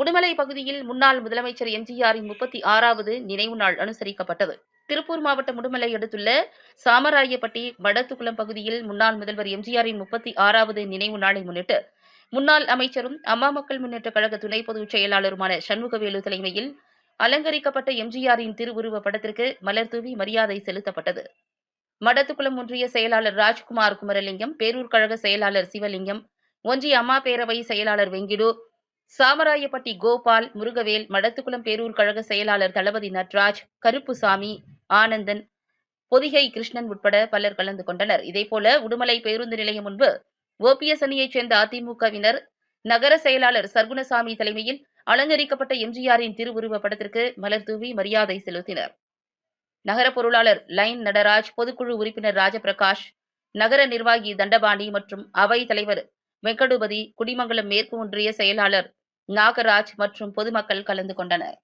உடுமலை பகுதியில் முன்னாள் முதலமைச்சர் எம்ஜிஆரின் முப்பத்தி ஆறாவது நினைவு நாள் அனுசரிக்கப்பட்டது. திருப்பூர் மாவட்டம் உடுமலை அடுத்துள்ள சாமராயப்பட்டி வடத்துக்குளம் பகுதியில் முன்னாள் முதல்வர் எம்ஜிஆரின் முப்பத்தி ஆறாவது நினைவு நாளை முன்னிட்டு முன்னாள் அமைச்சரும் அம்மா மக்கள் முன்னேற்ற கழக துணை பொதுச் செயலாளருமான சண்முகவேலு தலைமையில் அலங்கரிக்கப்பட்ட எம்ஜிஆரின் திருவுருவ படத்திற்கு மலர் தூவி மரியாதை செலுத்தப்பட்டது. மடத்துக்குளம் ஒன்றிய செயலாளர் ராஜ்குமார் குமரலிங்கம் பேரூர் கழக செயலாளர் சிவலிங்கம் ஒன்றிய அம்மா பேரவை செயலாளர் வெங்கிடு சாமராயப்பட்டி கோபால் முருகவேல் மடத்துக்குளம் பேரூர் கழக செயலாளர் தளபதி நட்ராஜ் கருப்புசாமி ஆனந்தன் பொதிகை கிருஷ்ணன் உட்பட பலர் கலந்து கொண்டனர். இதேபோல உடுமலை பேருந்து நிலையம் முன்பு ஓபிஎஸ் அணியைச் சேர்ந்த அதிமுகவினர் நகர செயலாளர் சர்க்குணசாமி தலைமையில் அலங்கரிக்கப்பட்ட எம்ஜிஆரின் திருவுருவப் படத்திற்கு மலர் தூவி மரியாதை செலுத்தினர். நகர பொருளாளர் லைன் நடராஜ் பொதுக்குழு உறுப்பினர் ராஜபிரகாஷ் நகர நிர்வாகி தண்டபாணி மற்றும் அவை தலைவர் வெங்கடுபதி குடிமங்கலம் மேற்கு ஒன்றிய செயலாளர் நாகராஜ் மற்றும் பொதுமக்கள் கலந்து கொண்டனர்.